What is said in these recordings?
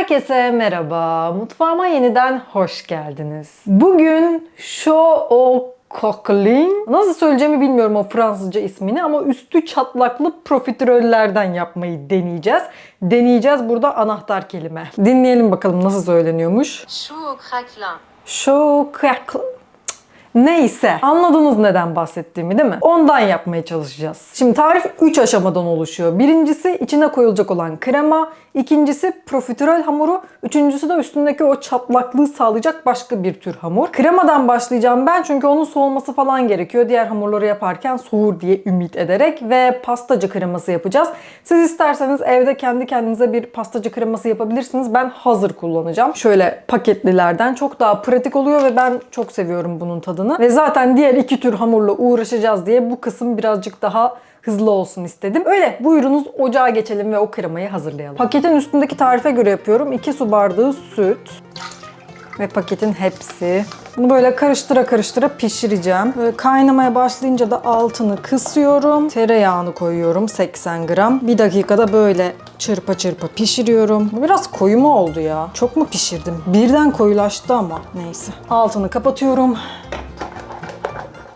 Herkese merhaba. Mutfağıma yeniden hoş geldiniz. Bugün show coquelin. Nasıl söyleyeceğimi bilmiyorum o Fransızca ismini ama üstü çatlaklı profiterollerden yapmayı deneyeceğiz. Deneyeceğiz burada anahtar kelime. Dinleyelim bakalım nasıl söyleniyormuş. Show crackle. Neyse anladınız neden bahsettiğimi değil mi? Ondan yapmaya çalışacağız. Şimdi tarif 3 aşamadan oluşuyor. Birincisi içine koyulacak olan krema, ikincisi profiterol hamuru, üçüncüsü de üstündeki o çatlaklığı sağlayacak başka bir tür hamur. Kremadan başlayacağım ben çünkü onun soğuması falan gerekiyor. Diğer hamurları yaparken soğur diye ümit ederek ve pastacı kreması yapacağız. Siz isterseniz evde kendi kendinize bir pastacı kreması yapabilirsiniz. Ben hazır kullanacağım. Şöyle paketlilerden çok daha pratik oluyor ve ben çok seviyorum bunun tadını. Ve zaten diğer iki tür hamurla uğraşacağız diye bu kısım birazcık daha hızlı olsun istedim. Öyle buyurunuz ocağa geçelim ve o kremayı hazırlayalım. Paketin üstündeki tarife göre yapıyorum. 2 su bardağı süt ve paketin hepsi. Bunu böyle karıştıra karıştıra pişireceğim. Böyle kaynamaya başlayınca da altını kısıyorum. Tereyağını koyuyorum 80 gram. Bir dakikada böyle çırpa çırpa pişiriyorum. Biraz koyu mu oldu ya? Çok mu pişirdim? Birden koyulaştı ama neyse. Altını kapatıyorum.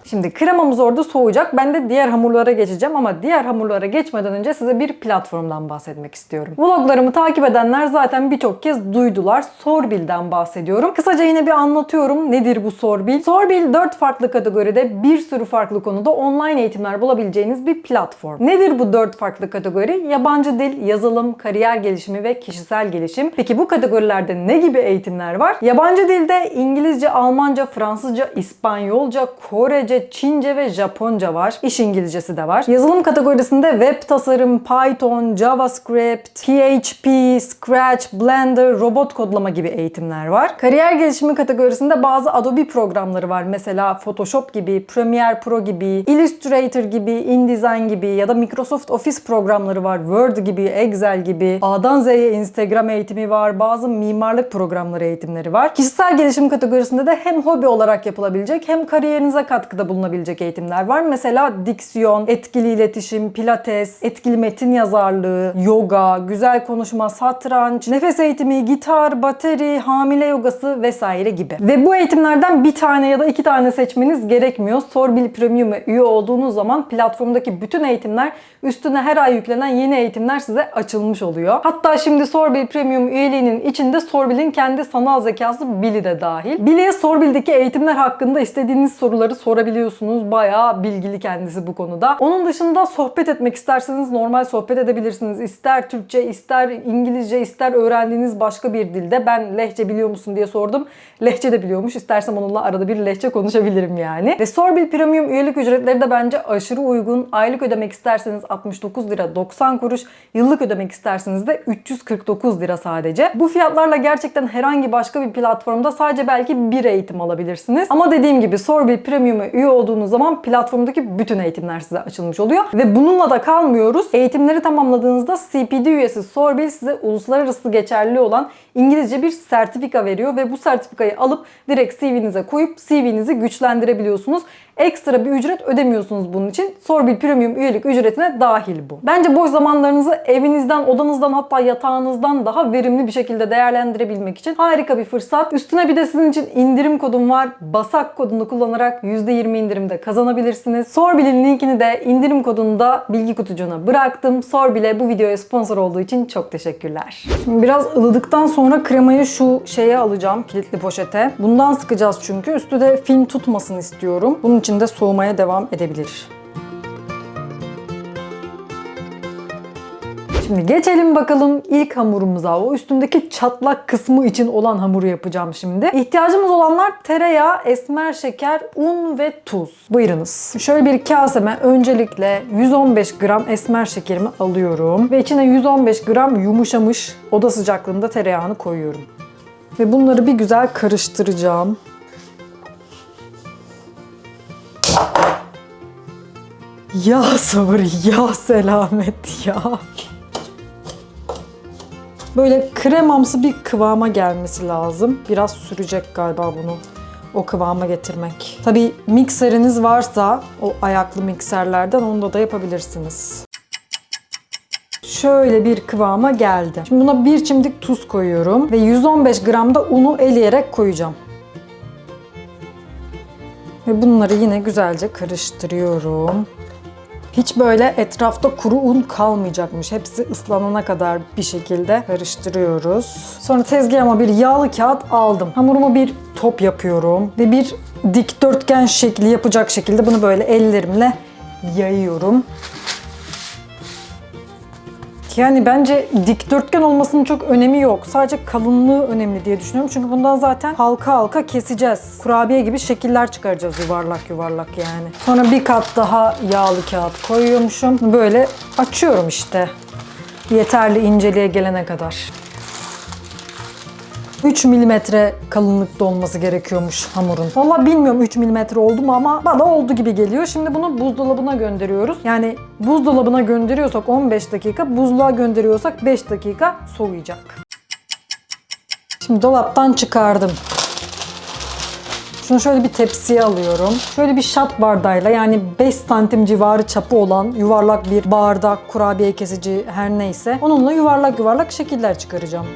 Şimdi kremamız orada soğuyacak. Ben de diğer hamurlara geçeceğim ama diğer hamurlara geçmeden önce size bir platformdan bahsetmek istiyorum. Vloglarımı takip edenler zaten birçok kez duydular. Sorbil'den bahsediyorum. Kısaca yine bir anlatıyorum. Nedir bu Sorbil? Sorbil 4 farklı kategoride bir sürü farklı konuda online eğitimler bulabileceğiniz bir platform. Nedir bu 4 farklı kategori? Yabancı dil, yazılım, kariyer gelişimi ve kişisel gelişim. Peki bu kategorilerde ne gibi eğitimler var? Yabancı dilde İngilizce, Almanca, Fransızca, İspanyolca, Korece, Çince ve Japonca var. İş İngilizcesi de var. Yazılım kategorisinde web tasarım, Python, JavaScript, PHP, Scratch, Blender, robot kodlama gibi eğitimler var. Kariyer gelişimi kategorisinde bazı Adobe programları var. Mesela Photoshop gibi, Premiere Pro gibi, Illustrator gibi, InDesign gibi ya da Microsoft Office programları var. Word gibi, Excel gibi. A'dan Z'ye Instagram eğitimi var. Bazı mimarlık programları eğitimleri var. Kişisel gelişim kategorisinde de hem hobi olarak yapılabilecek hem kariyerinize katkıda bulunabilecek eğitimler var. Mesela diksiyon, etkili iletişim, pilates, etkili metin yazarlığı, yoga, güzel konuşma, satranç, nefes eğitimi, gitar, bateri, hamile yogası vesaire gibi. Ve bu eğitimlerden bir tane ya da iki tane seçmeniz gerekmiyor. Sorbil Premium'a üye olduğunuz zaman platformdaki bütün eğitimler üstüne her ay yüklenen yeni eğitimler size açılmış oluyor. Hatta şimdi Sorbil Premium üyeliğinin içinde Sorbil'in kendi sanal zekası Billy de dahil. Billy'e Sorbil'deki eğitimler hakkında istediğiniz soruları sorabiliyorsunuz. Bayağı bilgili kendisi bu konuda. Onun dışında sohbet etmek isterseniz normal sohbet edebilirsiniz. İster Türkçe, ister İngilizce, ister öğrendiğiniz başka bir dilde. Ben lehçe biliyor musun diye sordum. Lehçe de biliyormuş. İstersem onunla arada bir lehçe konuşabilirim yani. Ve Sorbil Premium üyelik ücretleri de bence aşırı uygun. Aylık ödemek isterseniz 69 lira 90 kuruş. Yıllık ödemek isterseniz de 349 lira sadece. Bu fiyatlarla gerçekten herhangi başka bir platformda sadece belki bir eğitim alabilirsiniz. Ama dediğim gibi Sorbil Premium'a üye olduğunuz zaman platformdaki bütün eğitimler size açılmış oluyor. Ve bununla da kalmıyoruz. Eğitimleri tamamladığınızda CPD üyesi Sorbil size uluslararası geçerli olan İngilizce bir sertifika veriyor ve bu sertifikayı alıp direkt CV'nize koyup CV'nizi güçlendirebiliyorsunuz. Ekstra bir ücret ödemiyorsunuz bunun için. Sorbil Premium üyelik ücretine dahil bu. Bence boş zamanlarınızı evinizden, odanızdan hatta yatağınızdan daha verimli bir şekilde değerlendirebilmek için harika bir fırsat. Üstüne bir de sizin için indirim kodum var. Basak kodunu kullanarak %20 indirimde kazanabilirsiniz. Sorbil'in linkini de indirim kodunu da bilgi kutucuğuna bıraktım. Sorbil'e bu videoya sponsor olduğu için çok teşekkürler. Şimdi biraz ılıdıktan sonra kremayı şu şeye alacağım kilitli poşete. Bundan sıkacağız çünkü. Üstü de film tutmasın istiyorum. Bunun için de soğumaya devam edebilir. Şimdi geçelim bakalım ilk hamurumuza. O üstündeki çatlak kısmı için olan hamuru yapacağım şimdi. İhtiyacımız olanlar tereyağı, esmer şeker, un ve tuz. Buyurunuz. Şöyle bir kaseme öncelikle 115 gram esmer şekerimi alıyorum. Ve içine 115 gram yumuşamış oda sıcaklığında tereyağını koyuyorum. Ve bunları bir güzel karıştıracağım. Ya sabır, ya selamet ya. Böyle kremamsı bir kıvama gelmesi lazım. Biraz sürecek galiba bunu o kıvama getirmek. Tabii mikseriniz varsa o ayaklı mikserlerden onda da yapabilirsiniz. şöyle bir kıvama geldi. Şimdi buna bir çimdik tuz koyuyorum ve 115 gram da unu eleyerek koyacağım. Ve bunları yine güzelce karıştırıyorum. Hiç böyle etrafta kuru un kalmayacakmış. Hepsi ıslanana kadar bir şekilde karıştırıyoruz. Sonra tezgahıma bir yağlı kağıt aldım. Hamurumu bir top yapıyorum ve bir dikdörtgen şekli yapacak şekilde bunu böyle ellerimle yayıyorum. Yani bence dikdörtgen olmasının çok önemi yok. Sadece kalınlığı önemli diye düşünüyorum. Çünkü bundan zaten halka halka keseceğiz. Kurabiye gibi şekiller çıkaracağız yuvarlak yuvarlak yani. Sonra bir kat daha yağlı kağıt koyuyormuşum. Böyle açıyorum işte. Yeterli inceliğe gelene kadar. 3 milimetre kalınlıkta olması gerekiyormuş hamurun. Valla bilmiyorum 3 milimetre oldu mu ama bana oldu gibi geliyor. Şimdi bunu buzdolabına gönderiyoruz. Yani buzdolabına gönderiyorsak 15 dakika, buzluğa gönderiyorsak 5 dakika soğuyacak. Şimdi dolaptan çıkardım. Şunu şöyle bir tepsiye alıyorum. Şöyle bir şat bardağıyla yani 5 santim civarı çapı olan yuvarlak bir bardak, kurabiye kesici her neyse onunla yuvarlak yuvarlak şekiller çıkaracağım.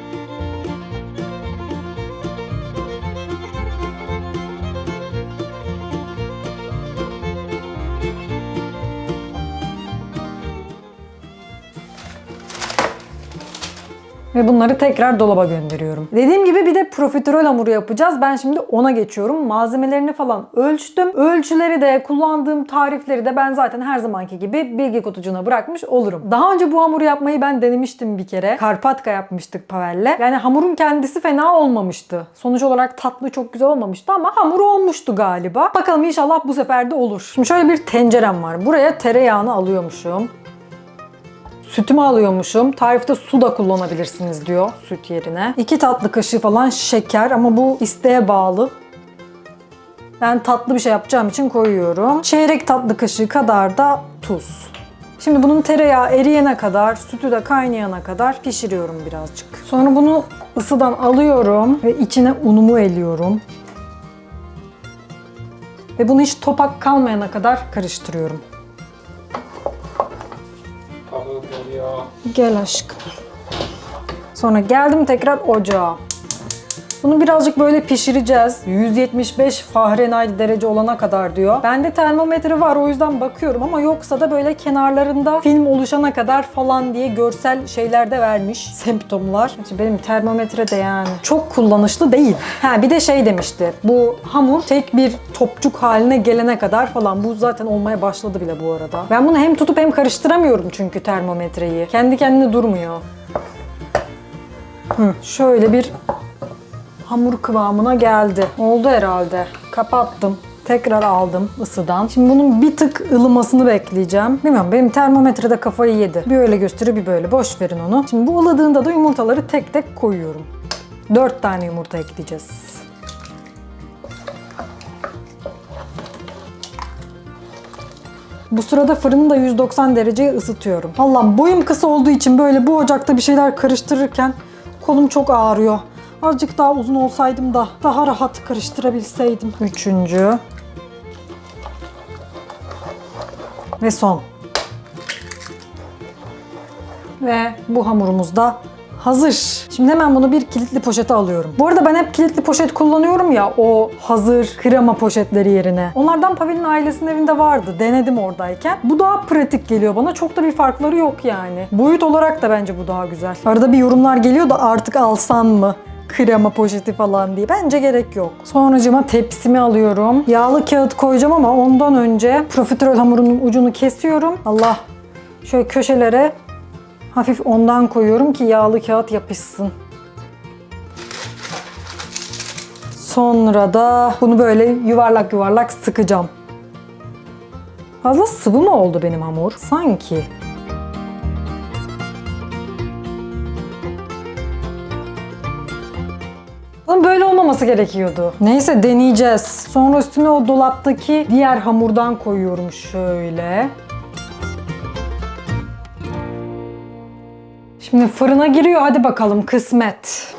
Ve bunları tekrar dolaba gönderiyorum. Dediğim gibi bir de profiterol hamuru yapacağız. Ben şimdi ona geçiyorum. Malzemelerini falan ölçtüm. Ölçüleri de kullandığım tarifleri de ben zaten her zamanki gibi bilgi kutucuğuna bırakmış olurum. Daha önce bu hamuru yapmayı ben denemiştim bir kere. Karpatka yapmıştık Pavel'le. Yani hamurun kendisi fena olmamıştı. Sonuç olarak tatlı çok güzel olmamıştı ama hamur olmuştu galiba. Bakalım inşallah bu sefer de olur. Şimdi şöyle bir tencerem var. Buraya tereyağını alıyormuşum. Sütümü alıyormuşum. Tarifte su da kullanabilirsiniz diyor süt yerine. 2 tatlı kaşığı falan şeker ama bu isteğe bağlı. Ben tatlı bir şey yapacağım için koyuyorum. Çeyrek tatlı kaşığı kadar da tuz. Şimdi bunun tereyağı eriyene kadar, sütü de kaynayana kadar pişiriyorum birazcık. Sonra bunu ısıdan alıyorum ve içine unumu eliyorum. Ve bunu hiç topak kalmayana kadar karıştırıyorum. Gel aşkım. Sonra geldim tekrar ocağa. Bunu birazcık böyle pişireceğiz. 175 Fahrenheit derece olana kadar diyor. Bende termometre var o yüzden bakıyorum ama yoksa da böyle kenarlarında film oluşana kadar falan diye görsel şeyler de vermiş. Semptomlar. Gerçi Benim termometre de yani çok kullanışlı değil. Ha bir de şey demişti. Bu hamur tek bir topçuk haline gelene kadar falan. Bu zaten olmaya başladı bile bu arada. Ben bunu hem tutup hem karıştıramıyorum çünkü termometreyi. Kendi kendine durmuyor. Hı, şöyle bir hamur kıvamına geldi. Oldu herhalde. Kapattım. Tekrar aldım ısıdan. Şimdi bunun bir tık ılımasını bekleyeceğim. Bilmiyorum benim termometrede kafayı yedi. Bir öyle gösteriyor bir böyle. Boş verin onu. Şimdi bu ılıdığında da yumurtaları tek tek koyuyorum. 4 tane yumurta ekleyeceğiz. Bu sırada fırını da 190 dereceye ısıtıyorum. Allah'ım boyum kısa olduğu için böyle bu ocakta bir şeyler karıştırırken kolum çok ağrıyor. Azıcık daha uzun olsaydım da daha rahat karıştırabilseydim. Üçüncü. Ve son. Ve bu hamurumuz da hazır. Şimdi hemen bunu bir kilitli poşete alıyorum. Bu arada ben hep kilitli poşet kullanıyorum ya o hazır krema poşetleri yerine. Onlardan Pavel'in ailesinin evinde vardı. Denedim oradayken. Bu daha pratik geliyor bana. Çok da bir farkları yok yani. Boyut olarak da bence bu daha güzel. Arada bir yorumlar geliyor da artık alsam mı? Krema poşeti falan diye. Bence gerek yok. Sonracıma tepsimi alıyorum. Yağlı kağıt koyacağım ama ondan önce profiterol hamurunun ucunu kesiyorum. Allah. Şöyle köşelere hafif ondan koyuyorum ki yağlı kağıt yapışsın. Sonra da bunu böyle yuvarlak yuvarlak sıkacağım. Fazla sıvı mı oldu benim hamur? Sanki. Olmaması gerekiyordu. Neyse deneyeceğiz. Sonra üstüne o dolaptaki diğer hamurdan koyuyorum şöyle. Şimdi fırına giriyor. Hadi bakalım kısmet.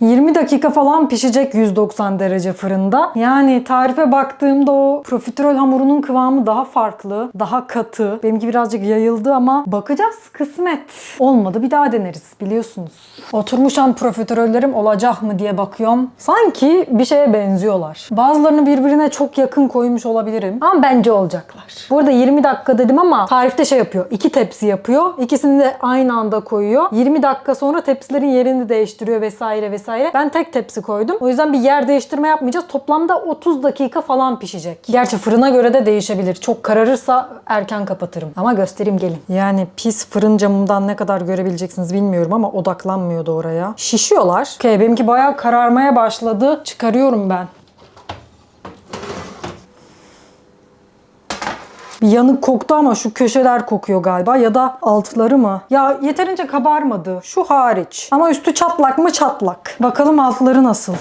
20 dakika falan pişecek 190 derece fırında. Yani tarife baktığımda o profiterol hamurunun kıvamı daha farklı, daha katı. Benimki birazcık yayıldı ama bakacağız kısmet. Olmadı bir daha deneriz biliyorsunuz. Oturmuşan profiterollerim olacak mı diye bakıyorum. Sanki bir şeye benziyorlar. Bazılarını birbirine çok yakın koymuş olabilirim. Ama bence olacaklar. Bu arada 20 dakika dedim ama tarifte şey yapıyor. iki tepsi yapıyor. İkisini de aynı anda koyuyor. 20 dakika sonra tepsilerin yerini değiştiriyor vesaire vesaire. Ben tek tepsi koydum. O yüzden bir yer değiştirme yapmayacağız. Toplamda 30 dakika falan pişecek. Gerçi fırına göre de değişebilir. Çok kararırsa erken kapatırım. Ama göstereyim gelin. Yani pis fırın camımdan ne kadar görebileceksiniz bilmiyorum ama odaklanmıyordu oraya. Şişiyorlar. Okey benimki bayağı kararmaya başladı. Çıkarıyorum ben. Bir yanık koktu ama şu köşeler kokuyor galiba ya da altları mı? Ya yeterince kabarmadı. Şu hariç. Ama üstü çatlak mı çatlak. Bakalım altları nasıl?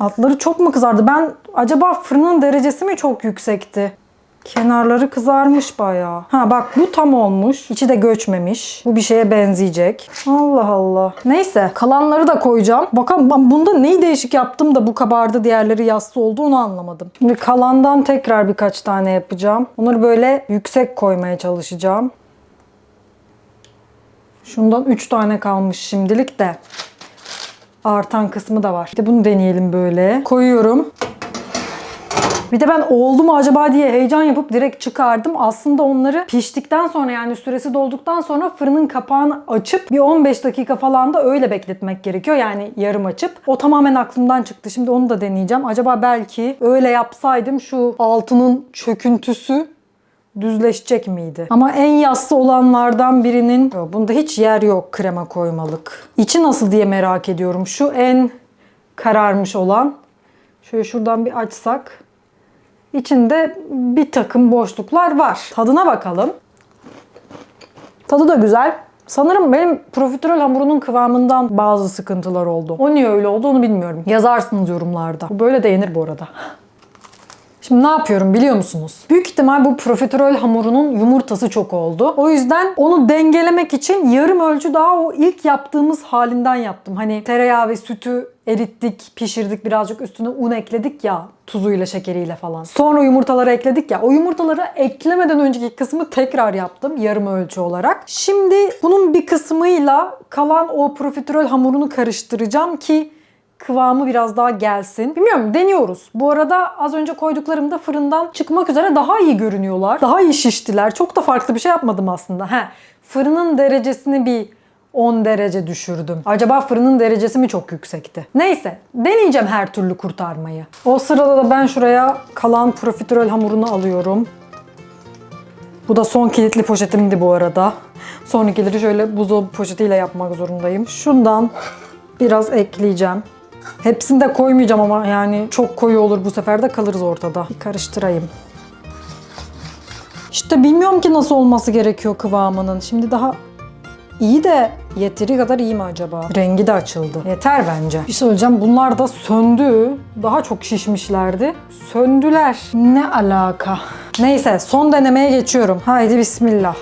Altları çok mu kızardı? Ben acaba fırının derecesi mi çok yüksekti? Kenarları kızarmış bayağı. Ha bak bu tam olmuş. İçi de göçmemiş. Bu bir şeye benzeyecek. Allah Allah. Neyse kalanları da koyacağım. Bakalım ben bunda neyi değişik yaptım da bu kabardı diğerleri yassı oldu onu anlamadım. Şimdi kalandan tekrar birkaç tane yapacağım. Onları böyle yüksek koymaya çalışacağım. Şundan 3 tane kalmış şimdilik de. Artan kısmı da var. İşte bunu deneyelim böyle. Koyuyorum. Bir de ben oldu mu acaba diye heyecan yapıp direkt çıkardım. Aslında onları piştikten sonra yani süresi dolduktan sonra fırının kapağını açıp bir 15 dakika falan da öyle bekletmek gerekiyor. Yani yarım açıp. O tamamen aklımdan çıktı. Şimdi onu da deneyeceğim. Acaba belki öyle yapsaydım şu altının çöküntüsü düzleşecek miydi? Ama en yassı olanlardan birinin bunda hiç yer yok krema koymalık. İçi nasıl diye merak ediyorum. Şu en kararmış olan. Şöyle şuradan bir açsak. İçinde bir takım boşluklar var. Tadına bakalım. Tadı da güzel. Sanırım benim profiterol hamurunun kıvamından bazı sıkıntılar oldu. O niye öyle oldu onu bilmiyorum. Yazarsınız yorumlarda. Bu böyle de yenir bu arada. Şimdi ne yapıyorum biliyor musunuz? Büyük ihtimal bu profiterol hamurunun yumurtası çok oldu. O yüzden onu dengelemek için yarım ölçü daha o ilk yaptığımız halinden yaptım. Hani tereyağı ve sütü erittik, pişirdik, birazcık üstüne un ekledik ya tuzuyla, şekeriyle falan. Sonra yumurtaları ekledik ya. O yumurtaları eklemeden önceki kısmı tekrar yaptım yarım ölçü olarak. Şimdi bunun bir kısmıyla kalan o profiterol hamurunu karıştıracağım ki kıvamı biraz daha gelsin. Bilmiyorum deniyoruz. Bu arada az önce koyduklarımda fırından çıkmak üzere daha iyi görünüyorlar. Daha iyi şiştiler. Çok da farklı bir şey yapmadım aslında. He, fırının derecesini bir 10 derece düşürdüm. Acaba fırının derecesi mi çok yüksekti? Neyse deneyeceğim her türlü kurtarmayı. O sırada da ben şuraya kalan profiterol hamurunu alıyorum. Bu da son kilitli poşetimdi bu arada. Sonrakileri şöyle buzdolabı poşetiyle yapmak zorundayım. Şundan biraz ekleyeceğim. Hepsini de koymayacağım ama yani çok koyu olur bu sefer de kalırız ortada. Bir karıştırayım. İşte bilmiyorum ki nasıl olması gerekiyor kıvamının. Şimdi daha iyi de yeteri kadar iyi mi acaba? Rengi de açıldı. Yeter bence. Bir şey söyleyeceğim. Bunlar da söndü. Daha çok şişmişlerdi. Söndüler. Ne alaka? Neyse son denemeye geçiyorum. Haydi bismillah.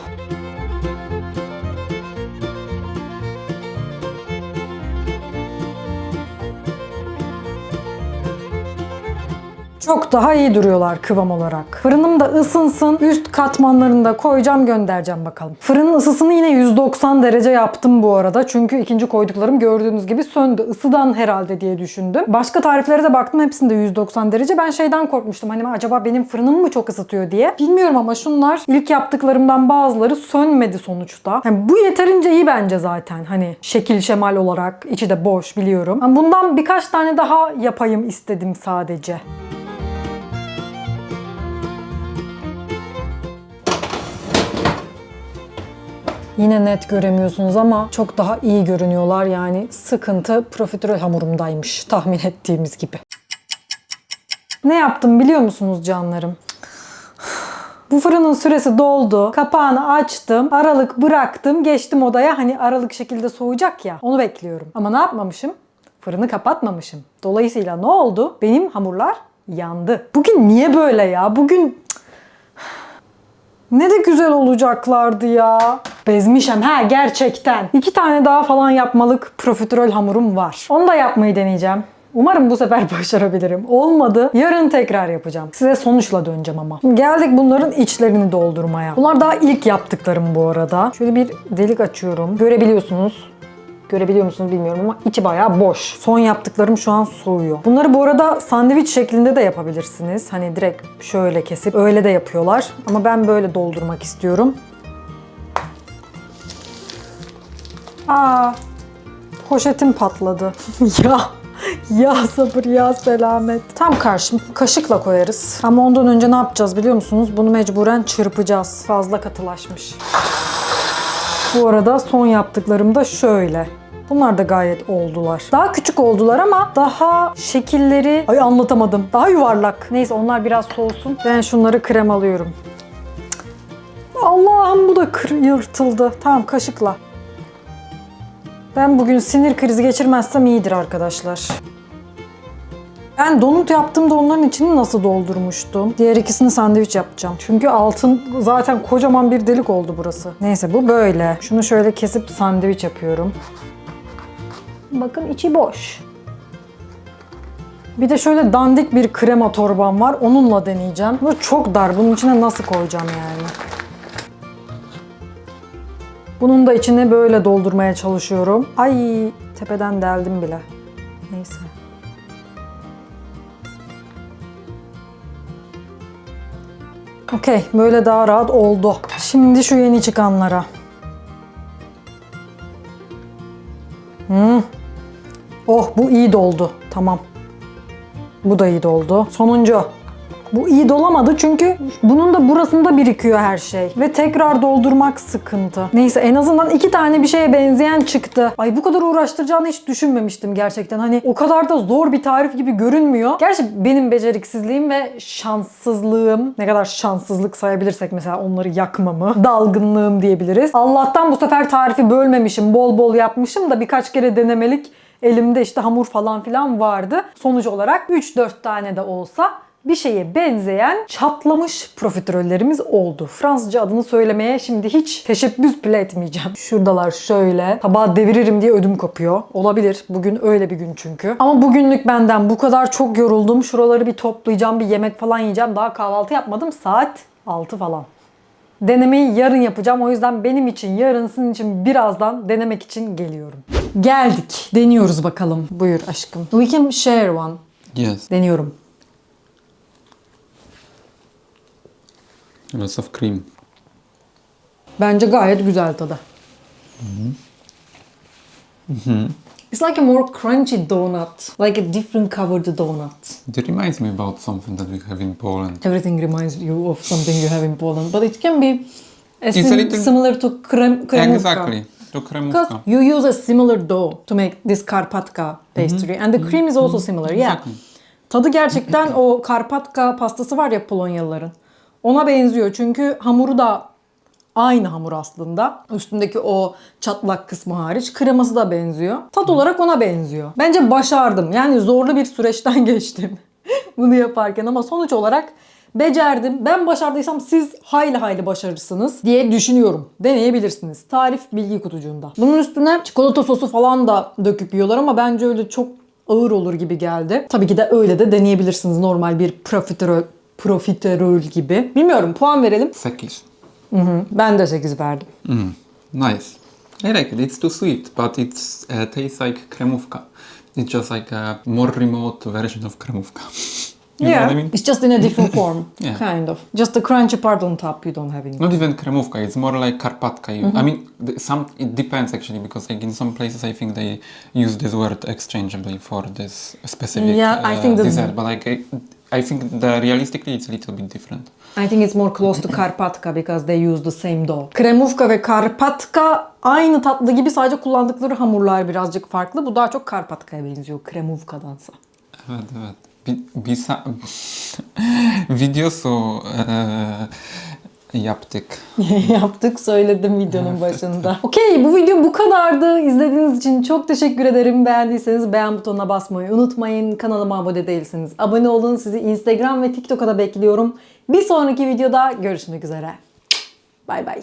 Çok daha iyi duruyorlar kıvam olarak. Fırınım da ısınsın. Üst katmanlarını da koyacağım göndereceğim bakalım. Fırının ısısını yine 190 derece yaptım bu arada. Çünkü ikinci koyduklarım gördüğünüz gibi söndü. Isıdan herhalde diye düşündüm. Başka tariflere de baktım hepsinde 190 derece. Ben şeyden korkmuştum. Hani acaba benim fırınım mı çok ısıtıyor diye. Bilmiyorum ama şunlar ilk yaptıklarımdan bazıları sönmedi sonuçta. Yani bu yeterince iyi bence zaten. Hani şekil şemal olarak içi de boş biliyorum. Ama bundan birkaç tane daha yapayım istedim sadece. Yine net göremiyorsunuz ama çok daha iyi görünüyorlar. Yani sıkıntı profiterol hamurumdaymış tahmin ettiğimiz gibi. Ne yaptım biliyor musunuz canlarım? Bu fırının süresi doldu. Kapağını açtım. Aralık bıraktım. Geçtim odaya. Hani aralık şekilde soğuyacak ya. Onu bekliyorum. Ama ne yapmamışım? Fırını kapatmamışım. Dolayısıyla ne oldu? Benim hamurlar yandı. Bugün niye böyle ya? Bugün ne de güzel olacaklardı ya. Bezmişim ha gerçekten. İki tane daha falan yapmalık profiterol hamurum var. Onu da yapmayı deneyeceğim. Umarım bu sefer başarabilirim. Olmadı. Yarın tekrar yapacağım. Size sonuçla döneceğim ama. Geldik bunların içlerini doldurmaya. Bunlar daha ilk yaptıklarım bu arada. Şöyle bir delik açıyorum. Görebiliyorsunuz. Görebiliyor musunuz bilmiyorum ama içi bayağı boş. Son yaptıklarım şu an soğuyor. Bunları bu arada sandviç şeklinde de yapabilirsiniz. Hani direkt şöyle kesip öyle de yapıyorlar. Ama ben böyle doldurmak istiyorum. Aa, poşetim patladı. ya ya sabır ya selamet. Tam karşım. Kaşıkla koyarız. Ama ondan önce ne yapacağız biliyor musunuz? Bunu mecburen çırpacağız. Fazla katılaşmış. Bu arada son yaptıklarım da şöyle. Bunlar da gayet oldular. Daha küçük oldular ama daha şekilleri... Ay anlatamadım. Daha yuvarlak. Neyse onlar biraz soğusun. Ben şunları kremalıyorum. Cık. Allah'ım bu da kır yırtıldı. Tamam kaşıkla. Ben bugün sinir krizi geçirmezsem iyidir arkadaşlar. Ben donut yaptığımda onların içini nasıl doldurmuştum? Diğer ikisini sandviç yapacağım. Çünkü altın zaten kocaman bir delik oldu burası. Neyse bu böyle. Şunu şöyle kesip sandviç yapıyorum. Bakın içi boş. Bir de şöyle dandik bir krema torbam var. Onunla deneyeceğim. Bu çok dar. Bunun içine nasıl koyacağım yani? Bunun da içine böyle doldurmaya çalışıyorum. Ay tepeden deldim bile. Neyse. Okey, böyle daha rahat oldu. Şimdi şu yeni çıkanlara. Hmm. Oh, bu iyi doldu. Tamam. Bu da iyi doldu. Sonuncu. Bu iyi dolamadı çünkü bunun da burasında birikiyor her şey. Ve tekrar doldurmak sıkıntı. Neyse en azından iki tane bir şeye benzeyen çıktı. Ay bu kadar uğraştıracağını hiç düşünmemiştim gerçekten. Hani o kadar da zor bir tarif gibi görünmüyor. Gerçi benim beceriksizliğim ve şanssızlığım, ne kadar şanssızlık sayabilirsek mesela onları yakmamı, dalgınlığım diyebiliriz. Allah'tan bu sefer tarifi bölmemişim, bol bol yapmışım da birkaç kere denemelik elimde işte hamur falan filan vardı. Sonuç olarak 3-4 tane de olsa bir şeye benzeyen çatlamış profiterollerimiz oldu. Fransızca adını söylemeye şimdi hiç teşebbüs bile etmeyeceğim. Şuradalar şöyle. Tabağı deviririm diye ödüm kopuyor. Olabilir. Bugün öyle bir gün çünkü. Ama bugünlük benden bu kadar çok yoruldum. Şuraları bir toplayacağım. Bir yemek falan yiyeceğim. Daha kahvaltı yapmadım. Saat 6 falan. Denemeyi yarın yapacağım. O yüzden benim için yarın sizin için birazdan denemek için geliyorum. Geldik. Deniyoruz bakalım. Buyur aşkım. We can share one. Yes. Deniyorum. Of cream. Bence gayet güzel tadı. It's like a more crunchy donut, like a different covered donut. It reminds me about something that we have in Poland. Everything reminds you of something you have in Poland, but it can be a sim- a little- similar to krem kremówka. Exactly. To Because kremówka. you use a similar dough to make this Karpatka pastry and the cream is also similar. Yeah. Exactly. Tadı gerçekten o Karpatka pastası var ya Polonyalıların. Ona benziyor çünkü hamuru da aynı hamur aslında. Üstündeki o çatlak kısmı hariç kreması da benziyor. Tat olarak ona benziyor. Bence başardım. Yani zorlu bir süreçten geçtim bunu yaparken ama sonuç olarak becerdim. Ben başardıysam siz hayli hayli başarırsınız diye düşünüyorum. Deneyebilirsiniz. Tarif bilgi kutucuğunda. Bunun üstüne çikolata sosu falan da döküp yiyorlar ama bence öyle çok ağır olur gibi geldi. Tabii ki de öyle de deneyebilirsiniz normal bir profiterol profiterol gibi. Bilmiyorum puan verelim. Sekiz. Hı hı. Ben de 8 verdim. Mm. Nice. I like it. It's too sweet, but it's uh, tastes like kremówka. It's just like a more remote version of kremówka. you know what I mean? It's just in a different form. Yeah. Kind of. Just the crunchy part on top you don't have in Not even kremówka. It's more like karpatka. You- I mean, th- some it depends actually because like in some places I think they use this word exchangeably for this specific Yeah, I uh, think the- dessert. But like I, I think the realistically it's a little bit different. I think it's more close to Karpatka because they use the same dough. Kremówka ve Karpatka aynı tatlı gibi sadece kullandıkları hamurlar birazcık farklı. Bu daha çok Karpatka'ya benziyor Kremówkadansa. Evet evet. Bir, bir videosu eee, yaptık. Yaptık söyledim videonun başında. Okey bu video bu kadardı. İzlediğiniz için çok teşekkür ederim. Beğendiyseniz beğen butonuna basmayı unutmayın. Kanalıma abone değilseniz abone olun. Sizi Instagram ve TikTok'a da bekliyorum. Bir sonraki videoda görüşmek üzere. Bay bay.